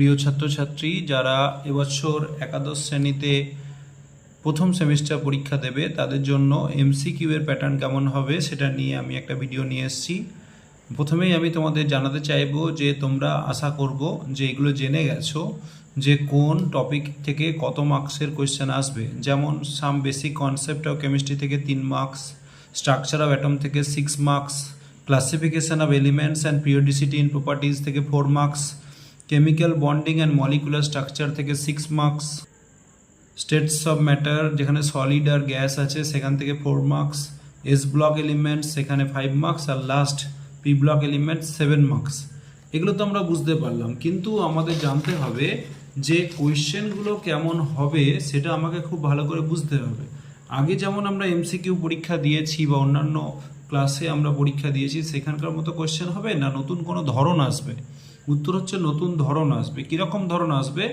প্রিয় ছাত্রছাত্রী, যারা এবছর একাদশ শ্রেণীতে প্রথম সেমিস্টার পরীক্ষা দেবে, তাদের জন্য এমসিকিউ এর প্যাটার্ন কেমন হবে সেটা নিয়ে আমি একটা ভিডিও নিয়ে এসেছি। প্রথমেই আমি তোমাদের জানাতে চাইব যে তোমরা আশা করব যে এগুলো জেনে গেছো যে কোন টপিক থেকে কত মার্কসের কোয়েশ্চেন আসবে। যেমন some basic concept of chemistry থেকে তিন মার্কস স্ট্রাকচার অফ অ্যাটম থেকে six marks classification of elements and periodicity in properties থেকে four marks chemical bonding and molecular structure থেকে six marks states of matter যেখানে solid আর gas আছে, সেখান থেকে four marks S block elements সেখানে five marks আর last P block elements seven marks এগুলো তো আমরা বুঝতে পারলাম। কিন্তু আমাদের জানতে হবে যে কোয়েশ্চেনগুলো কেমন হবে সেটা আমাকে খুব ভালো করে বুঝতে হবে। আগে যেমন আমরা এমসিকিউ পরীক্ষা দিয়েছি বা অন্যান্য ক্লাসে আমরা পরীক্ষা দিয়েছি, সেখানকার মতো কোয়েশ্চেন হবে না? নতুন কোনো ধরন আসবে। উত্তর হচ্ছে নতুন ধরন আসবে। কীরকম ধরন আসবে?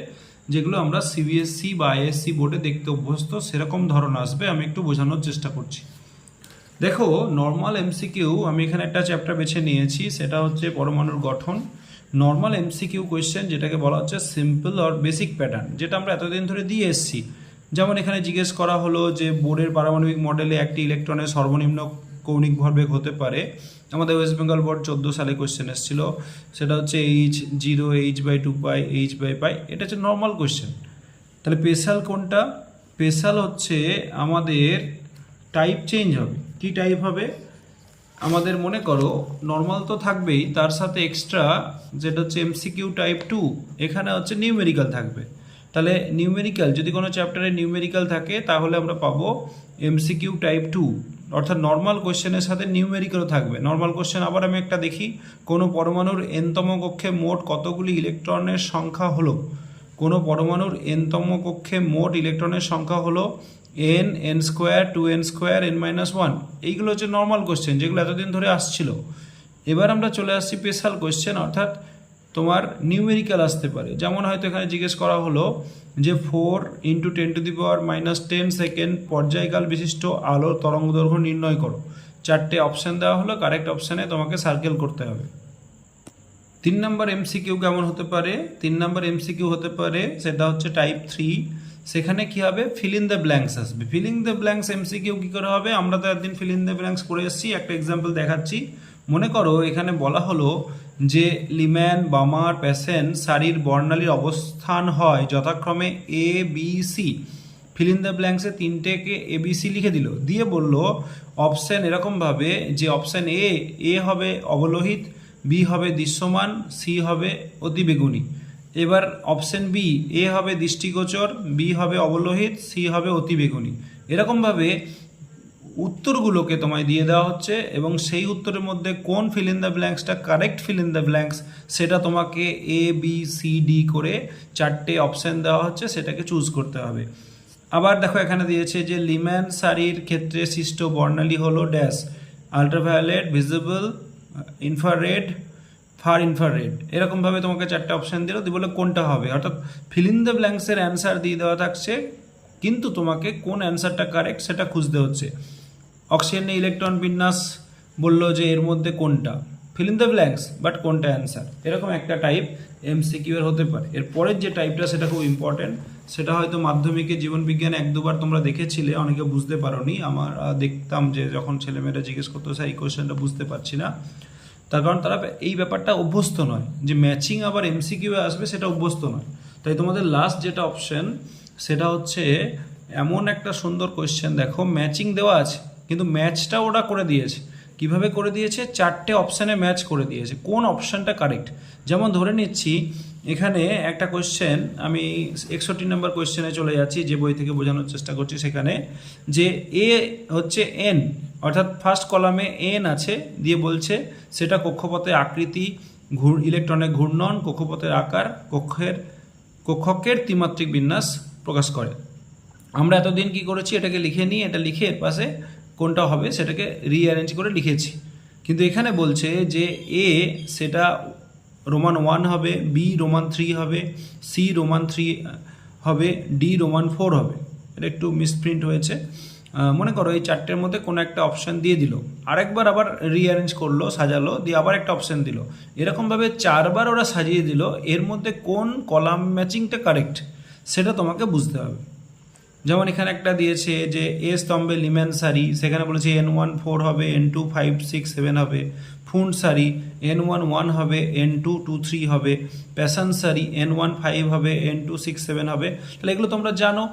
যেগুলো আমরা সিবিএসসি বা আইএসসি বোর্ডে দেখতে অভ্যস্ত, সেরকম ধরন আসবে, আমি একটু বোঝানোর চেষ্টা করছি। দেখো নর্মাল এমসিকিউ আমি এখানে একটা চ্যাপ্টার বেছে নিয়েছি, সেটা হচ্ছে পরমাণুর গঠন। নর্মাল এমসিকিউ কোয়েশ্চেন যেটাকে বলা হচ্ছে সিম্পল অর বেসিক প্যাটার্ন যেটা আমরা এতদিন ধরে দিয়ে এসেছি। যেমন এখানে জিজ্ঞেস করা হলো যে বোর্ডের পারমাণবিক মডেলে একটি ইলেকট্রনের সর্বনিম্ন কৌণিক ভরবেগ হতে পারে। আমাদের ওয়েস্ট বেঙ্গল বোর্ড চোদ্দ সালে কোয়েশ্চেন এসেছিল। সেটা হচ্ছে H zero H by two pi H by pi এটা হচ্ছে নর্মাল কোয়েশ্চেন তাহলে স্পেশাল কোনটা? স্পেশাল হচ্ছে আমাদের টাইপ চেঞ্জ হবে। কি টাইপ হবে? আমাদের মনে করো নর্মাল তো থাকবেই, তার সাথে এক্সট্রা যেটা হচ্ছে এমসিকিউ টাইপ টু এখানে হচ্ছে নিউমেরিক্যাল থাকবে। তাহলে নিউমেরিক্যাল যদি কোনো চ্যাপ্টারে নিউমেরিক্যাল থাকে, তাহলে আমরা পাবো এমসিকিউ টাইপ টু অর্থাৎ নর্মাল কোশ্চেনের সাথে নিউমেরিক্যালও থাকবে। নর্মাল কোশ্চেন আবার আমি একটা দেখি, কোনো পরমাণুর এনতম কক্ষে মোট কতগুলি ইলেকট্রনের সংখ্যা হলো? কোনো পরমাণুর এনতম কক্ষে মোট ইলেকট্রনের সংখ্যা হলো N N square two N square N minus one এইগুলো হচ্ছে নর্মাল কোশ্চেন যেগুলো এতদিন ধরে আসছিল। এবার আমরা চলে আসছি স্পেশাল কোশ্চেন অর্থাৎ তোমার নিউমেরিক্যাল আসতে পারে। যেমন হয়তো এখানে জিজ্ঞেস করা হলো যে four into ten to the power minus ten second পর্যায়কাল বিশিষ্ট আলোর তরঙ্গ দৈর্ঘ্য নির্ণয় করো। চারটে অপশান দেওয়া হলো কারেক্ট অপশানে তোমাকে সার্কেল করতে হবে। তিন নম্বর এমসিকিউ কেমন হতে পারে? তিন নম্বর এমসিকিউ হতে পারে, সেটা হচ্ছে টাইপ থ্রি সেখানে কি হবে? ফিল ইন দ্য ব্ল্যাঙ্কস আসবে। Fill in the blanks MCQ কী করে হবে? আমরা তো একদিন ফিল ইন দ্য ব্ল্যাঙ্কস করে এসেছি, একটা এক্সাম্পল দেখাচ্ছি। মনে করো এখানে বলা হলো যে লিম্যান বামার প্যাসেন্ট সারির বর্ণালীর অবস্থান হয় যথাক্রমে A B C fill in the ব্ল্যাঙ্কসে তিনটেকে এবিসি লিখে দিল। দিয়ে বলল অপশান এরকমভাবে যে অপশান এ এ হবে অবলোহিত বি হবে দৃশ্যমান সি হবে অতিবেগুনি। এবার অপশন বি এ হবে দৃষ্টিগোচর বি হবে অবলোহিত সি হবে অতিবেগুনি। এরকমভাবে উত্তরগুলোকে তোমায় দিয়ে দেওয়া হচ্ছে এবং সেই উত্তরের মধ্যে কোন fill in the ব্ল্যাঙ্কসটা correct fill in the blanks সেটা তোমাকে এ বি সি ডি করে চারটে অপশান দেওয়া হচ্ছে, সেটাকে চুজ করতে হবে। আবার দেখো এখানে দিয়েছে যে লিম্যান সারির ক্ষেত্রে সৃষ্ট বর্ণালী হলো dash, ultraviolet, visible, infrared, far infrared. এরকমভাবে তোমাকে চারটে অপশান দিল, দিয়ে বলে কোনটা হবে? অর্থাৎ ফিল ইন দ্য ব্ল্যাঙ্কসের অ্যান্সার দিয়ে দেওয়া থাকছে, কিন্তু তোমাকে কোন অ্যান্সারটা কারেক্ট সেটা খুঁজতে হচ্ছে। অক্সিজেনে ইলেকট্রন বিন্যাস বলল যে এর মধ্যে কোনটা? Fill in the blanks but কোনটা অ্যান্সার এরকম একটা টাইপ এমসিকিউ এর হতে পারে। এর পরের যে টাইপটা সেটা খুব ইম্পর্টেন্ট সেটা হয়তো মাধ্যমিকে জীবনবিজ্ঞান এক দুবার তোমরা দেখেছিলে, অনেকে বুঝতে পারোনি। আমার দেখতাম যে যখন ছেলেমেয়েরা জিজ্ঞেস করতো, স্যার, এই কোয়েশ্চেনটা বুঝতে পারছি না। তার কারণ তারা এই ব্যাপারটা অভ্যস্ত নয় যে ম্যাচিং আবার এমসিকিউ আসবে, সেটা অভ্যস্ত নয়। তাই তোমাদের লাস্ট যেটা অপশন সেটা হচ্ছে এমন একটা সুন্দর কোয়েশ্চেন দেখো ম্যাচিং দেওয়া আছে। কিন্তু ম্যাচটা ওরা করে দিয়েছে। কীভাবে করে দিয়েছে? চারটে অপশানে ম্যাচ করে দিয়েছে। কোন অপশানটা কারেক্ট যেমন ধরে নিচ্ছি, এখানে একটা কোয়েশ্চেন আমি একষট্টি নম্বর কোয়েশ্চেনে চলে যাচ্ছি, যে বই থেকে বোঝানোর চেষ্টা করছি সেখানে, যে এ হচ্ছে এন অর্থাৎ ফার্স্ট কলামে এন আছে, দিয়ে বলছে সেটা কক্ষপথের আকৃতি, ঘূর ইলেকট্রনের ঘূর্ণন, কক্ষপথের আকার, কক্ষের, কক্ষকের ত্রিমাত্রিক বিন্যাস প্রকাশ করে। আমরা এতদিন কি করেছি? এটাকে লিখে নিই, এটা লিখে এর পাশে কোনটা হবে সেটাকে রিঅ্যারেঞ্জ করে লিখেছি। কিন্তু এখানে বলছে যে এ সেটা রোমান ওয়ান হবে বি রোমান থ্রি হবে সি রোমান থ্রি হবে ডি রোমান ফোর হবে। এটা একটু মিসপ্রিন্ট হয়েছে। মনে করো এই চারটের মধ্যে কোনো একটা অপশন দিয়ে দিল। আরেকবার আবার রিঅ্যারেঞ্জ করল, সাজালো, দিয়ে আবার একটা অপশান দিল। এরকমভাবে চারবার ওরা সাজিয়ে দিল। এর মধ্যে কোন কলাম ম্যাচিংটা কারেক্ট সেটা তোমাকে বুঝতে হবে। যেমন এখানে একটা দিয়েছে যে এ স্তম্ভে লিমেন সারি, সেখানে বলেছে এন ওয়ান ফোর হবে, N two five six seven হবে ফুন সারি, এন ওয়ান ওয়ান হবে, এন টু টু থ্রি হবে প্যাশন সারি, এন ওয়ান ফাইভ হবে, এন টু সিক্স সেভেন হবে। তাহলে এগুলো তোমরা জানো।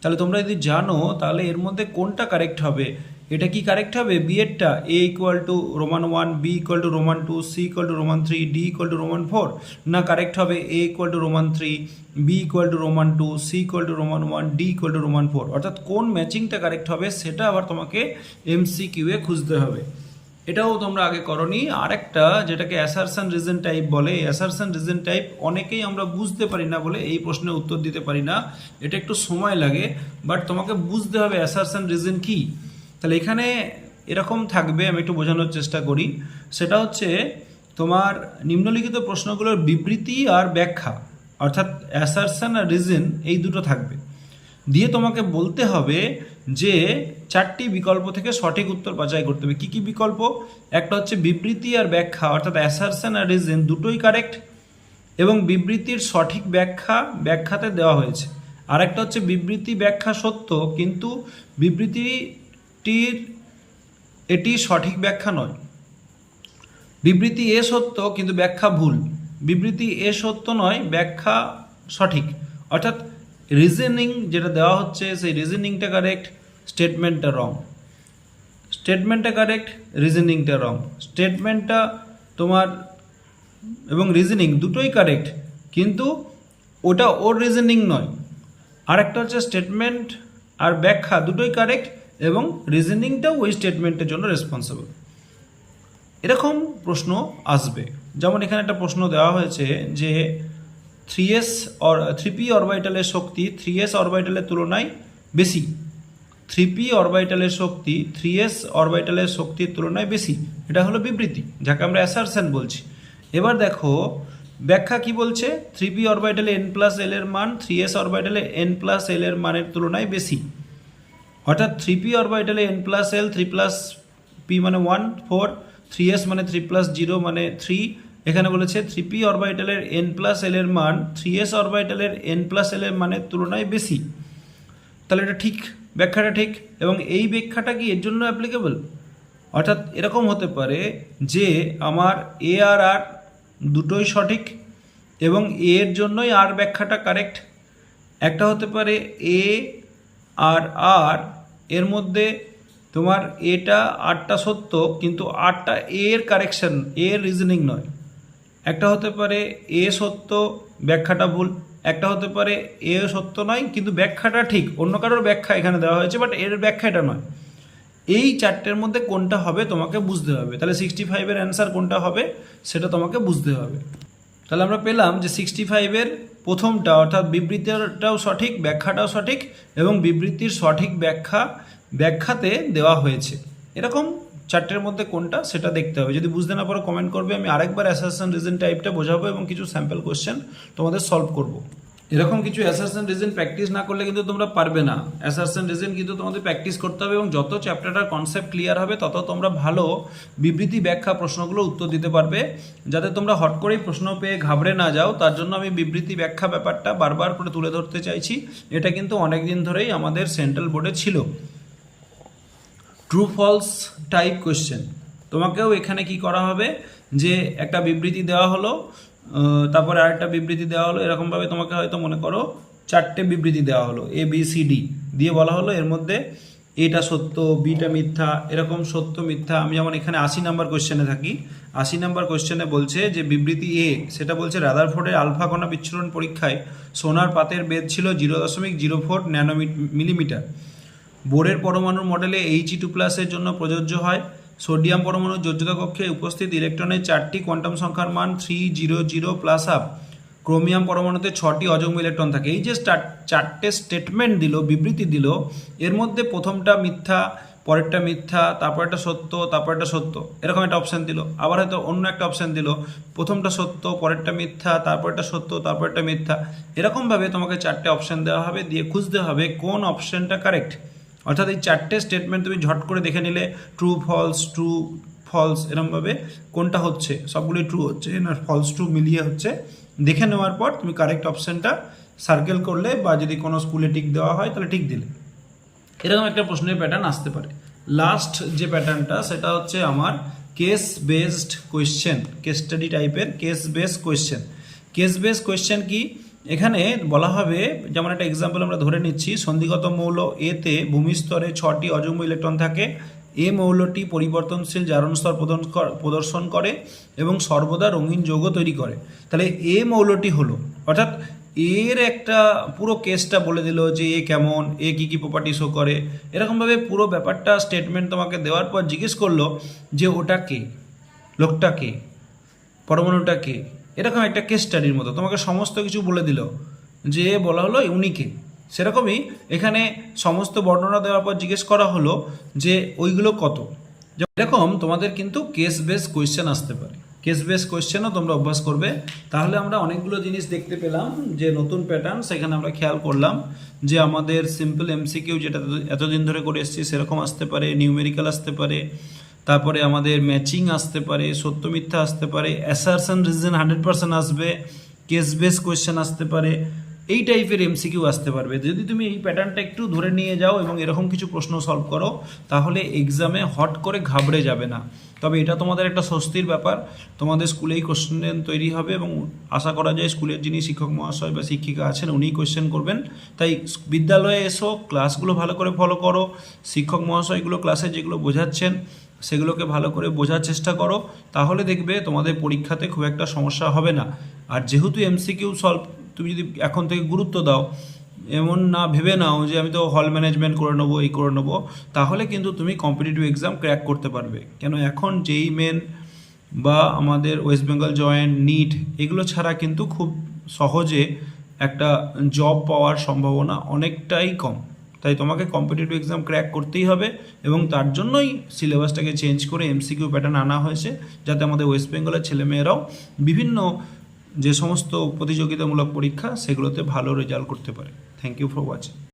তাহলে তোমরা যদি জানো, তাহলে এর মধ্যে কোনটা কারেক্ট হবে? এটা কি কারেক্ট হবে? B এরটা A equal to Roman one B equal to Roman two C equal to Roman three D equal to Roman four না কারেক্ট হবে A equal to Roman three B equal to Roman two C equal to Roman one D equal to Roman four অর্থাৎ কোন ম্যাচিংটা correct হবে সেটা আবার তোমাকে MC কিউয়ে খুঁজতে হবে। এটাও তোমরা আগে করনি আরেকটা, যেটাকে অ্যাসারশন রিজন টাইপ বলে অ্যাসারশন রিজন টাইপ অনেকেই আমরা বুঝতে পারি না বলে এই প্রশ্নের উত্তর দিতে পারি না। এটা একটু সময় লাগে বাট তোমাকে বুঝতে হবে অ্যাসারশন রিজন কি? তাহলে এখানে এরকম থাকবে, আমি একটু বোঝানোর চেষ্টা করি। সেটা হচ্ছে তোমার নিম্নলিখিত প্রশ্নগুলোর বিবৃতি আর ব্যাখ্যা, অর্থাৎ অ্যাসারশন আর রিজন এই দুটো থাকবে। দিয়ে তোমাকে বলতে হবে যে চারটি বিকল্প থেকে সঠিক উত্তর বাছাই করতে হবে। কী কী বিকল্প? একটা হচ্ছে বিবৃতি আর ব্যাখ্যা, অর্থাৎ অ্যাসারশন আর রিজন দুটোই কারেক্ট এবং বিবৃতির সঠিক ব্যাখ্যা ব্যাখ্যাতে দেওয়া হয়েছে। আর একটা হচ্ছে বিবৃতি ব্যাখ্যা সত্য, কিন্তু বিবৃতিটির এটি সঠিক ব্যাখ্যা নয়। বিবৃতি এ সত্য, কিন্তু ব্যাখ্যা ভুল। বিবৃতি এ সত্য নয়, ব্যাখ্যা সঠিক। অর্থাৎ রিজনিং যেটা দেওয়া হচ্ছে, সেই রিজনিংটা কারেক্ট স্টেটমেন্টটা রং স্টেটমেন্টটা কারেক্ট রিজনিংটা রং স্টেটমেন্টটা তোমার এবং রিজনিং দুটোই কারেক্ট কিন্তু ওটা ওর রিজনিং নয়। আর একটা হচ্ছে স্টেটমেন্ট আর ব্যাখ্যা দুটোই কারেক্ট এবং রিজনিংটাও ওই স্টেটমেন্টের জন্য রেসপন্সিবল এরকম প্রশ্ন আসবে। যেমন এখানে একটা প্রশ্ন দেওয়া হয়েছে যে three S or three P অরবাইটালের শক্তি থ্রি এস অরবাইটালের তুলনায় বেশি। থ্রি পি অরবাইটালের শক্তি থ্রি এস অরবাইটালের শক্তির তুলনায় বেশি। এটা হলো বিবৃতি, যাকে আমরা অ্যাসারশন বলছি। এবার দেখো, ব্যাখ্যা কি বলছে? থ্রি পি অরবাইটালে এন প্লাস এল এর মান থ্রি এস অরবাইটালে এন প্লাস এল এর মানের তুলনায় বেশি। অর্থাৎ three P অরবাইটালে N plus L three plus P মানে ওয়ান ফোর থ্রি এস মানে থ্রি প্লাস জিরো মানে থ্রি এখানে বলেছে থ্রি পি অরবাইটালের এন প্লাস এল এর মান থ্রি এস অরবাইটালের এন প্লাস এল এর মানের তুলনায় বেশি। তাহলে এটা ঠিক, ব্যাখ্যাটা ঠিক, এবং এই ব্যাখ্যাটা কি এর জন্য অ্যাপ্লিকেবল অর্থাৎ এরকম হতে পারে যে আমার এ আর আর দুটোই সঠিক এবং এর জন্যই আর ব্যাখ্যাটা কারেক্ট একটা হতে পারে এ আর আর এর মধ্যে তোমার এটা আটটা সত্য, কিন্তু আটটা এর কারেকশন এর রিজনিং নয়। একটা হতে পারে এ সত্য, ব্যাখ্যাটা ভুল। একটা হতে পারে এ সত্য নয়, কিন্তু ব্যাখ্যাটা ঠিক। অন্য কারোর ব্যাখ্যা এখানে দেওয়া হয়েছে বাট এর ব্যাখ্যা এটা নয়। এই চারটের মধ্যে কোনটা হবে তোমাকে বুঝতে হবে। তাহলে সিক্সটি ফাইভের অ্যান্সার কোনটা হবে, সেটা তোমাকে বুঝতে হবে। তাহলে আমরা পেলাম যে সিক্সটি ফাইভের প্রথমটা, অর্থাৎ বিবৃতিটাও সঠিক, ব্যাখ্যাটাও সঠিক এবং বিবৃতির সঠিক ব্যাখ্যা, ব্যাখ্যাতে দেওয়া হয়েছে। এরকম চারটের মধ্যে কোনটা সেটা দেখতে হবে। যদি বুঝতে না পারো কমেন্ট করবে। আমি আরেকবার অ্যাসাসন রিজন টাইপটা বোঝাবো এবং কিছু স্যাম্পল কোশ্চেন তোমাদের সলভ করব। এরকম কিছু অ্যাসাসন রিজন প্র্যাকটিস না করলে কিন্তু তোমরা পারবে না। অ্যাসাসন রিজন কিন্তু তোমাদের প্র্যাকটিস করতে হবে এবং যত চ্যাপ্টারটার কনসেপ্ট ক্লিয়ার হবে, তত তোমরা ভালো বিবৃতি ব্যাখ্যা প্রশ্নগুলো উত্তর দিতে পারবে। যাতে তোমরা হট করেই প্রশ্ন পেয়ে ঘাবড়ে না যাও, তার জন্য আমি বিবৃতি ব্যাখ্যা ব্যাপারটা বারবার করে তুলে ধরতে চাইছি। এটা কিন্তু অনেক দিন ধরেই আমাদের সেন্ট্রাল বোর্ডে ছিল। ট্রু ফলস টাইপ কোয়েশ্চেন তোমাকেও এখানে কি করা হবে? যে একটা বিবৃতি দেওয়া হলো তারপরে আরেকটা বিবৃতি দেওয়া হলো, এরকমভাবে তোমাকে হয়তো মনে করো চারটে বিবৃতি দেওয়া হলো এ বি সি ডি দিয়ে বলা হলো। এর মধ্যে এটা সত্য বিটা মিথ্যা, এরকম সত্য, মিথ্যা। আমি যেমন এখানে আশি নাম্বার কোশ্চেনে থাকি, আশি নাম্বার কোশ্চেনে বলছে যে বিবৃতি এ সেটা বলছে রাদারফোর্ডের আলফা কণা বিচ্ছুরণ পরীক্ষায় সোনার পাতের বেদ ছিল জিরো দশমিক জিরো ফোর ন্যানো মিলিমিটার। বোরের পরমাণুর মডেলে এইচ ই টু প্লাসের জন্য প্রযোজ্য হয়। সোডিয়াম পরমাণুর যোজ্যতা কক্ষে উপস্থিত ইলেকট্রনের চারটি কোয়ান্টাম সংখ্যার মান three zero zero plus up. Chromium পরমাণুতে ছটি অযৌগ ইলেকট্রন থাকে। এই যে চারটে স্টেটমেন্ট দিল, বিবৃতি দিল, এর মধ্যে প্রথমটা মিথ্যা, পরেরটা মিথ্যা তারপর একটা সত্য তারপর একটা সত্য। এরকম একটা অপশান দিল। আবার হয়তো অন্য একটা অপশান দিল। প্রথমটা সত্য, পরেরটা মিথ্যা তারপর একটা সত্য তারপর একটা মিথ্যা। এরকমভাবে তোমাকে চারটে অপশান দেওয়া হবে, দিয়ে খুঁজতে হবে কোন অপশানটা কারেক্ট অর্থাৎ এই চারটে স্টেটমেন্ট তুমি ঝট করে দেখে নিলে ট্রু ফলস ট্রু ফলস এরমভাবে কোনটা হচ্ছে, সবগুলোই ট্রু হচ্ছে, না ফলস ট্রু মিলিয়ে হচ্ছে। দেখে নেওয়ার পর তুমি কারেক্ট অপশানটা সার্কেল করলে বা যদি কোনো স্কুলে টিক দেওয়া হয় তাহলে টিক দিলে। এরকম একটা প্রশ্নের প্যাটার্ন আসতে পারে। লাস্ট যে প্যাটার্নটা সেটা হচ্ছে আমার case based question case study টাইপের case based question case based question কি? এখানে বলা হবে, যেমন একটা এক্সাম্পল আমরা ধরে নিচ্ছি, সন্ধিগত মৌল এতে ভূমিস্তরে ছটি অযুগ্ম ইলেকট্রন থাকে। এ মৌলটি পরিবর্তনশীল জারণ স্তর প্রদর্শন করে এবং সর্বদা রঙিন যৌগ তৈরি করে। তাহলে এ মৌলটি হলো, অর্থাৎ এর একটা পুরো কেসটা বলে দিল যে এ কেমন, এ কী কী প্রপার্টি শো করে। এরকমভাবে পুরো ব্যাপারটা স্টেটমেন্ট তোমাকে দেওয়ার পর জিজ্ঞেস করল যে ওটা কে? লোকটা কে? পরমাণুটা কে? এরকম একটা কেস স্টাডির মতো। তোমাকে সমস্ত কিছু বলে দিল যে, বলা হলো উনিকে সেরকমই এখানে সমস্ত বর্ণনা দেওয়ার পর জিজ্ঞেস করা হলো যে, ওইগুলো কত? এরকম তোমাদের কিন্তু কেস বেস কোয়েশ্চেন আসতে পারে। কেস বেস কোয়েশ্চেনও তোমরা অভ্যাস করবে। তাহলে আমরা অনেকগুলো জিনিস দেখতে পেলাম যে, নতুন প্যাটার্ন সেখানে আমরা খেয়াল করলাম যে, আমাদের সিম্পল এমসিকিউ যেটা এতদিন ধরে করে এসেছি, সেরকম আসতে পারে নিউমেরিক্যাল আসতে পারে তারপরে আমাদের ম্যাচিং আসতে পারে, সত্য মিথ্যা আসতে পারে অ্যাসারশন রিজন হান্ড্রেড পার্সেন্ট আসবে কেস বেস কোয়েশ্চেন আসতে পারে, এই টাইপের এমসিকিউ আসতে পারবে। যদি তুমি এই প্যাটার্নটা একটু ধরে নিয়ে যাও এবং এরকম কিছু প্রশ্ন সলভ করো, তাহলে এক্সামে হট করে ঘাবড়ে যাবে না। তবে এটা তোমাদের একটা স্বস্তির ব্যাপার। তোমাদের স্কুলেই কোশ্চেন তৈরি হবে এবং আশা করা যায় স্কুলের যিনি শিক্ষক মহাশয় বা শিক্ষিকা আছেন, উনিই কোশ্চেন করবেন। তাই বিদ্যালয়ে এসো ক্লাসগুলো ভালো করে ফলো করো। শিক্ষক মহাশয়গুলো ক্লাসে যেগুলো বোঝাচ্ছেন সেগুলোকে ভালো করে বোঝার চেষ্টা করো, তাহলে দেখবে তোমাদের পরীক্ষাতে খুব একটা সমস্যা হবে না। আর যেহেতু এমসিকিউ সলভ তুমি যদি এখন থেকে গুরুত্ব দাও, এমন না ভেবে নাও যে আমি তো হল ম্যানেজমেন্ট করে নেব, এই করে নেব, তাহলে কিন্তু তুমি কম্পিটিটিভ এক্সাম ক্র্যাক করতে পারবে। কেন এখন যেই মেন বা আমাদের ওয়েস্ট বেঙ্গল জয়েন্ট নিট এগুলো ছাড়া কিন্তু খুব সহজে একটা জব পাওয়ার সম্ভাবনা অনেকটাই কম। তাই তোমাকে কম্পিটিটিভ এক্সাম ক্র্যাক করতেই হবে এবং তার জন্যই সিলেবাসটাকে চেঞ্জ করে এমসিকিউ প্যাটার্ন আনা হয়েছে, যাতে আমাদের ওয়েস্ট বেঙ্গলের ছেলেমেয়েরাও বিভিন্ন যে সমস্ত প্রতিযোগিতামূলক পরীক্ষা, সেগুলোতে ভালো রেজাল্ট করতে পারে। Thank you for watching